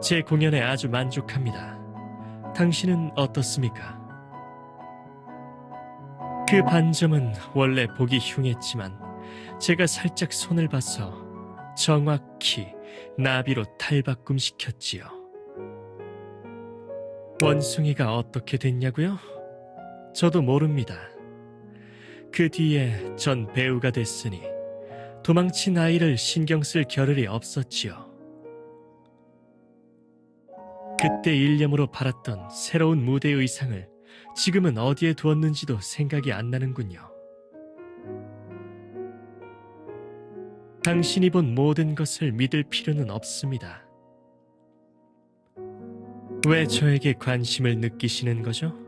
제 공연에 아주 만족합니다. 당신은 어떻습니까? 그 반점은 원래 보기 흉했지만 제가 살짝 손을 봐서 정확히 나비로 탈바꿈 시켰지요. 원숭이가 어떻게 됐냐고요? 저도 모릅니다. 그 뒤에 전 배우가 됐으니 도망친 아이를 신경 쓸 겨를이 없었지요. 그때 일념으로 팔았던 새로운 무대 의상을 지금은 어디에 두었는지도 생각이 안 나는군요. 당신이 본 모든 것을 믿을 필요는 없습니다. 왜 저에게 관심을 느끼시는 거죠?